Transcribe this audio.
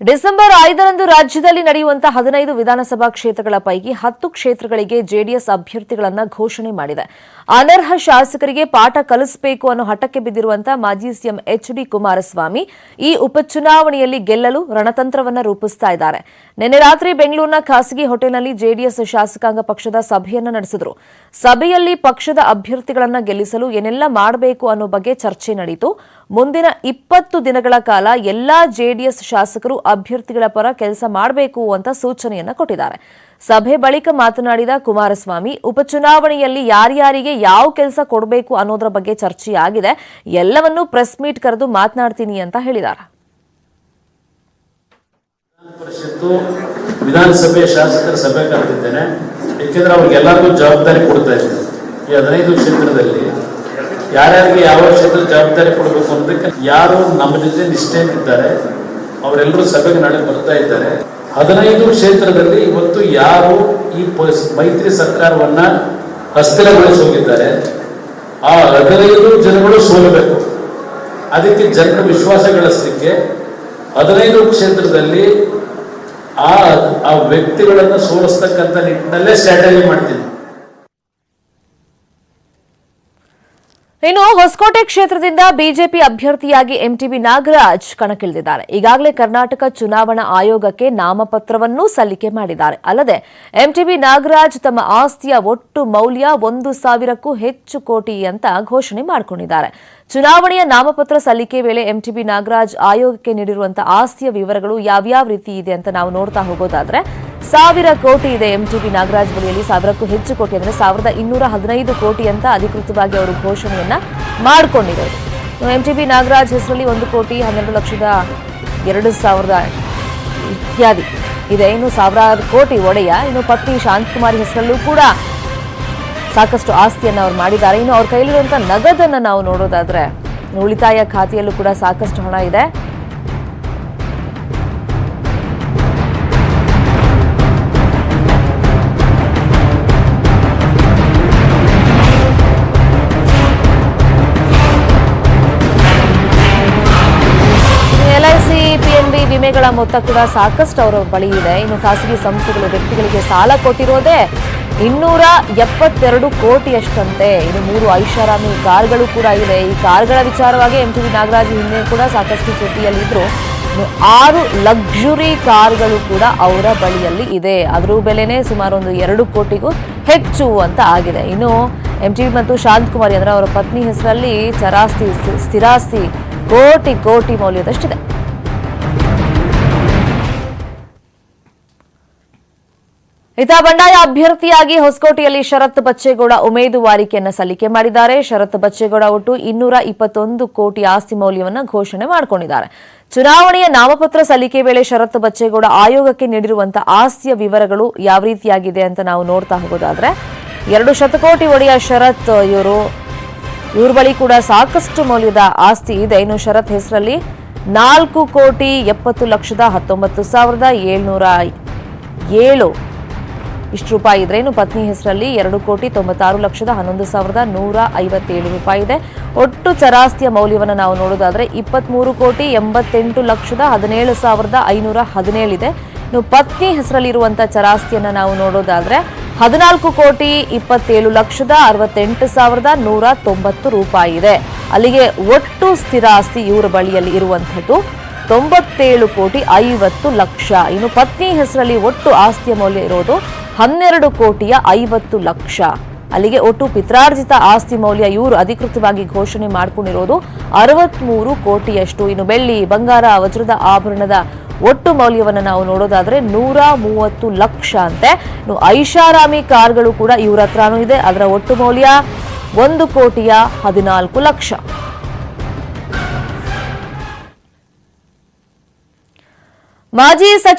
December ಐದರಂದು ರಾಜ್ಯದಲ್ಲಿ ನಡೆಯುವಂತಹ ಹದಿನೈದು ವಿಧಾನಸಭಾ ಕ್ಷೇತ್ರಗಳ ಪೈಕಿ ಹತ್ತು ಕ್ಷೇತ್ರಗಳಿಗೆ ಜೆಡಿಎಸ್ ಅಭ್ಯರ್ಥಿಗಳನ್ನು ಘೋಷಣೆ ಮಾಡಿದೆ. ಅನರ್ಹ ಶಾಸಕರಿಗೆ ಪಾಠ ಕಲಿಸಬೇಕು ಅನ್ನೋ ಹಠಕ್ಕೆ ಬಿದ್ದಿರುವಂತಹ ಮಾಜಿ ಸಿಎಂ ಎಚ್ ಡಿ ಕುಮಾರಸ್ವಾಮಿ ಈ ಉಪಚುನಾವಣೆಯಲ್ಲಿ ಗೆಲ್ಲಲು ರಣತಂತ್ರವನ್ನ ರೂಪಿಸ್ತಾ ಇದ್ದಾರೆ. ನಿನ್ನೆ ರಾತ್ರಿ ಬೆಂಗಳೂರಿನ ಖಾಸಗಿ ಹೋಟೆಲ್ನಲ್ಲಿ ಜೆಡಿಎಸ್ ಶಾಸಕಾಂಗ ಪಕ್ಷದ ಸಭೆಯನ್ನು ನಡೆಸಿದರು. ಸಭೆಯಲ್ಲಿ ಪಕ್ಷದ ಅಭ್ಯರ್ಥಿಗಳನ್ನು ಗೆಲ್ಲಿಸಲು ಏನೆಲ್ಲ ಮಾಡಬೇಕು ಅನ್ನೋ ಬಗ್ಗೆ ಚರ್ಚೆ ನಡೆಯಿತು ಮುಂದಿನ ಇಪ್ಪತ್ತು ದಿನಗಳ ಕಾಲ ಎಲ್ಲಾ ಜೆಡಿಎಸ್ ಶಾಸಕರು ಅಭ್ಯರ್ಥಿಗಳ ಪರ ಕೆಲಸ ಮಾಡಬೇಕು ಅಂತ ಸೂಚನೆಯನ್ನ ಕೊಟ್ಟಿದ್ದಾರೆ. ಸಭೆ ಬಳಿಕ ಮಾತನಾಡಿದ ಕುಮಾರಸ್ವಾಮಿ, ಉಪಚುನಾವಣೆಯಲ್ಲಿ ಯಾರ್ಯಾರಿಗೆ ಯಾವ ಕೆಲಸ ಕೊಡಬೇಕು ಅನ್ನೋದರ ಬಗ್ಗೆ ಚರ್ಚೆಯಾಗಿದೆ. ಎಲ್ಲವನ್ನೂ ಪ್ರೆಸ್ ಮೀಟ್ ಕರೆದು ಮಾತನಾಡ್ತೀನಿ ಅಂತ ಹೇಳಿದ್ದಾರೆ. ವಿಧಾನಸಭೆ ಶಾಸಕರ ಸಭೆ ಕರೆದಿದ್ದೇನೆ. ಏಕೆಂದ್ರೆ ಅವ್ರಿಗೆಲ್ಲರಿಗೂ ಜವಾಬ್ದಾರಿ ಕೊಡ್ತಾ ಇದ್ದೀನಿ. ಈ ಹದಿನೈದು ಕ್ಷೇತ್ರದಲ್ಲಿ ಯಾರ್ಯಾರಿಗೆ ಯಾವ ಕ್ಷೇತ್ರ ಜವಾಬ್ದಾರಿ ಕೊಡಬೇಕು ಯಾರು ನಮ್ಮ ಜೊತೆ ನಿಷ್ಠೆಯಿದ್ದಾರೆ ಅವರೆಲ್ಲರೂ ಸಭೆಗೆ ನಾಳೆ ಬರ್ತಾ ಇದ್ದಾರೆ. ಹದಿನೈದು ಕ್ಷೇತ್ರದಲ್ಲಿ ಇವತ್ತು ಯಾರು ಈ ಮೈತ್ರಿ ಸರ್ಕಾರವನ್ನ ಅಸ್ಥಿರಗೊಳಿಸಿ ಹೋಗಿದ್ದಾರೆ ಆ ಹದಿನೈದು ಜನಗಳು ಸೋಲಬೇಕು. ಅದಕ್ಕೆ ಜನರ ವಿಶ್ವಾಸ ಗಳಿಸಲಿಕ್ಕೆ ಹದಿನೈದು ಕ್ಷೇತ್ರದಲ್ಲಿ ಆ ಆ ವ್ಯಕ್ತಿಗಳನ್ನು ಸೋಲಿಸ್ತಕ್ಕಂಥ ನಿಟ್ಟಿನಲ್ಲೇ ಸ್ಟ್ರಾಟಜಿ ಮಾಡ್ತೀನಿ ಇನ್ನು ಹೊಸಕೋಟೆ ಕ್ಷೇತ್ರದಿಂದ ಬಿಜೆಪಿ ಅಭ್ಯರ್ಥಿಯಾಗಿ ಎಂಟಿಬಿ ನಾಗರಾಜ್ ಕಣಕ್ಕಿಳಿದಿದ್ದಾರೆ. ಈಗಾಗಲೇ ಕರ್ನಾಟಕ ಚುನಾವಣಾ ಆಯೋಗಕ್ಕೆ ನಾಮಪತ್ರವನ್ನೂ ಸಲ್ಲಿಕೆ ಮಾಡಿದ್ದಾರೆ. ಅಲ್ಲದೆ, ಎಂಟಿಬಿ ನಾಗರಾಜ್ ತಮ್ಮ ಆಸ್ತಿಯ ಒಟ್ಟು ಮೌಲ್ಯ ಒಂದು ಸಾವಿರಕ್ಕೂ ಹೆಚ್ಚು ಕೋಟಿ ಅಂತ ಘೋಷಣೆ ಮಾಡಿಕೊಂಡಿದ್ದಾರೆ. ಚುನಾವಣೆಯ ನಾಮಪತ್ರ ಸಲ್ಲಿಕೆ ವೇಳೆ ಎಂಟಿಬಿ ನಾಗರಾಜ್ ಆಯೋಗಕ್ಕೆ ನೀಡಿರುವಂತಹ ಆಸ್ತಿಯ ವಿವರಗಳು ಯಾವ್ಯಾವ ರೀತಿ ಇದೆ ಅಂತ ನಾವು ನೋಡ್ತಾ ಹೋಗೋದಾದ್ರೆ ಸಾವಿರ ಕೋಟಿ ಇದೆ ಎಂಟಿಬಿ ನಾಗರಾಜ್ ಬಳಿಯಲ್ಲಿ. ಸಾವಿರಕ್ಕೂ ಹೆಚ್ಚು ಕೋಟಿ ಅಂದರೆ ಸಾವಿರದ ಇನ್ನೂರ ಹದಿನೈದು ಕೋಟಿ ಅಂತ ಅಧಿಕೃತವಾಗಿ ಅವರು ಘೋಷಣೆಯನ್ನ ಮಾಡಿಕೊಂಡಿರೋದು. ಎಂಟಿಬಿ ನಾಗರಾಜ್ ಹೆಸರಲ್ಲಿ ಒಂದು ಕೋಟಿ ಹನ್ನೆರಡು ಲಕ್ಷದ ಎರಡು ಸಾವಿರದ ಇತ್ಯಾದಿ ಇದೆ. ಇನ್ನು ಸಾವಿರಾರು ಕೋಟಿ ಒಡೆಯ. ಇನ್ನು ಪತ್ನಿ ಶಾಂತಕುಮಾರಿ ಹೆಸರಲ್ಲೂ ಕೂಡ ಸಾಕಷ್ಟು ಆಸ್ತಿಯನ್ನು ಅವ್ರು ಮಾಡಿದ್ದಾರೆ. ಇನ್ನು ಅವ್ರ ಕೈಲಿರುವಂಥ ನಗದನ್ನು ನಾವು ನೋಡೋದಾದ್ರೆ ಉಳಿತಾಯ ಖಾತೆಯಲ್ಲೂ ಕೂಡ ಸಾಕಷ್ಟು ಹಣ ಇದೆ. ಪಿಎನ್ಬಿ ಮೊತ್ತ ಕೂಡ ಸಾಕಷ್ಟು ಅವರ ಬಳಿ ಇದೆ. ಇನ್ನು ಖಾಸಗಿ ಸಂಸ್ಥೆಗಳು ವ್ಯಕ್ತಿಗಳಿಗೆ ಸಾಲ ಕೊಟ್ಟಿರೋದೇ ಇನ್ನೂರ ಎಪ್ಪತ್ತೆರಡು ಕೋಟಿಯಷ್ಟಂತೆ. ಇನ್ನು ಮೂರು ಐಷಾರಾಮಿ ಕಾರ್ಗಳು ಕೂಡ ಇದೆ. ಈ ಕಾರ್ಗಳ ವಿಚಾರವಾಗಿ ಎಂ ಟಿ ವಿ ನಾಗರಾಜ್ ಹಿಂದೆ ಕೂಡ ಸಾಕಷ್ಟು ಸುದ್ದಿಯಲ್ಲಿದ್ದರು ಆರು ಲಕ್ಸುರಿ ಕಾರ್ಗಳು ಕೂಡ ಅವರ ಬಳಿಯಲ್ಲಿ ಇದೆ. ಅದ್ರ ಬೆಲೆನೇ ಸುಮಾರು ಒಂದು ಎರಡು ಕೋಟಿಗೂ ಹೆಚ್ಚು ಅಂತ ಆಗಿದೆ. ಇನ್ನು ಎಂ ಟಿ ಮತ್ತು ಶಾಂತ್ ಕುಮಾರಿ ಅಂದರೆ ಅವರ ಪತ್ನಿ ಹೆಸರಲ್ಲಿ ಚರಾಸ್ತಿ ಸ್ಥಿ- ಸ್ಥಿರಾಸ್ತಿ ಕೋಟಿ ಕೋಟಿ ಮೌಲ್ಯದಷ್ಟಿದೆ. ಇತ ಬಂಡಾಯ ಅಭ್ಯರ್ಥಿಯಾಗಿ ಹೊಸಕೋಟೆಯಲ್ಲಿ ಶರತ್ ಬಚ್ಚೇಗೌಡ ಉಮೇದುವಾರಿಕೆಯನ್ನು ಸಲ್ಲಿಕೆ ಮಾಡಿದ್ದಾರೆ. ಶರತ್ ಬಚ್ಚೇಗೌಡ ಒಟ್ಟು ಇನ್ನೂರ ಇಪ್ಪತ್ತೊಂದು ಕೋಟಿ ಆಸ್ತಿ ಮೌಲ್ಯವನ್ನು ಘೋಷಣೆ ಮಾಡಿಕೊಂಡಿದ್ದಾರೆ. ಚುನಾವಣೆಯ ನಾಮಪತ್ರ ಸಲ್ಲಿಕೆ ವೇಳೆ ಶರತ್ ಬಚ್ಚೇಗೌಡ ಆಯೋಗಕ್ಕೆ ನೀಡಿರುವಂತಹ ಆಸ್ತಿಯ ವಿವರಗಳು ಯಾವ ರೀತಿಯಾಗಿದೆ ಅಂತ ನಾವು ನೋಡ್ತಾ ಹೋಗೋದಾದ್ರೆ, ಎರಡು ಶತಕೋಟಿ ಒಡೆಯ ಶರತ್ ಇವರು, ಇವ್ರ ಬಳಿ ಕೂಡ ಸಾಕಷ್ಟು ಮೌಲ್ಯದ ಆಸ್ತಿ ಇದೆ. ಇನ್ನು ಶರತ್ ಹೆಸರಲ್ಲಿ ನಾಲ್ಕು ಕೋಟಿ ಎಪ್ಪತ್ತು ಲಕ್ಷದ ಹತ್ತೊಂಬತ್ತು ಸಾವಿರದ ಏಳ್ನೂರ ಏಳು ಇಷ್ಟು ರೂಪಾಯಿ ಇದ್ರೆ ಇನ್ನು ಪತ್ನಿ ಹೆಸರಲ್ಲಿ ಎರಡು ಕೋಟಿ ತೊಂಬತ್ತಾರು ಲಕ್ಷದ ಹನ್ನೊಂದು ಸಾವಿರದ ನೂರ ಐವತ್ತೇಳು ರೂಪಾಯಿ ಇದೆ. ಒಟ್ಟು ಚರಾಸ್ತಿಯ ಮೌಲ್ಯವನ್ನು ನಾವು ನೋಡೋದಾದ್ರೆ ಇಪ್ಪತ್ಮೂರು ಕೋಟಿ ಎಂಬತ್ತೆಂಟು ಲಕ್ಷದ ಹದಿನೇಳು ಸಾವಿರದ ಐನೂರ ಹದಿನೇಳಿದೆ ಇನ್ನು ಪತ್ನಿ ಹೆಸರಲ್ಲಿರುವಂತಹ ಚರಾಸ್ತಿಯನ್ನು ನಾವು ನೋಡೋದಾದ್ರೆ ಹದಿನಾಲ್ಕು ಕೋಟಿ ಇಪ್ಪತ್ತೇಳು ಲಕ್ಷದ ಅರವತ್ತೆಂಟು ಸಾವಿರದ ನೂರ ತೊಂಬತ್ತು ರೂಪಾಯಿ ಇದೆ. ಅಲ್ಲಿಗೆ ಒಟ್ಟು ಸ್ಥಿರ ಆಸ್ತಿ ಇವರ ಬಳಿಯಲ್ಲಿ ಇರುವಂಥದ್ದು ತೊಂಬತ್ತೇಳು ಕೋಟಿ ಐವತ್ತು ಲಕ್ಷ. ಇನ್ನು ಪತ್ನಿ ಹೆಸರಲ್ಲಿ ಒಟ್ಟು ಆಸ್ತಿಯ ಮೌಲ್ಯ ಇರೋದು ಹನ್ನೆರಡು ಕೋಟಿಯ ಐವತ್ತು ಲಕ್ಷ. ಅಲ್ಲಿಗೆ ಒಟ್ಟು ಪಿತ್ರಾರ್ಜಿತ ಆಸ್ತಿ ಮೌಲ್ಯ ಇವರು ಅಧಿಕೃತವಾಗಿ ಘೋಷಣೆ ಮಾಡಿಕೊಂಡಿರೋದು ಅರವತ್ಮೂರು ಕೋಟಿಯಷ್ಟು. ಇನ್ನು ಬೆಳ್ಳಿ ಬಂಗಾರ ವಜ್ರದ ಆಭರಣದ ಒಟ್ಟು ಮೌಲ್ಯವನ್ನು ನಾವು ನೋಡೋದಾದ್ರೆ ನೂರ ಮೂವತ್ತು ಲಕ್ಷ ಅಂತೆ. ಇನ್ನು ಐಷಾರಾಮಿ ಕಾರ್ಗಳು ಕೂಡ ಇವ್ರ ಹತ್ರನೂ ಇದೆ. ಅದರ ಒಟ್ಟು ಮೌಲ್ಯ ಒಂದು ಕೋಟಿಯ ಹದಿನಾಲ್ಕು ಲಕ್ಷ. ಮಾಜಿ ಸಚಿವ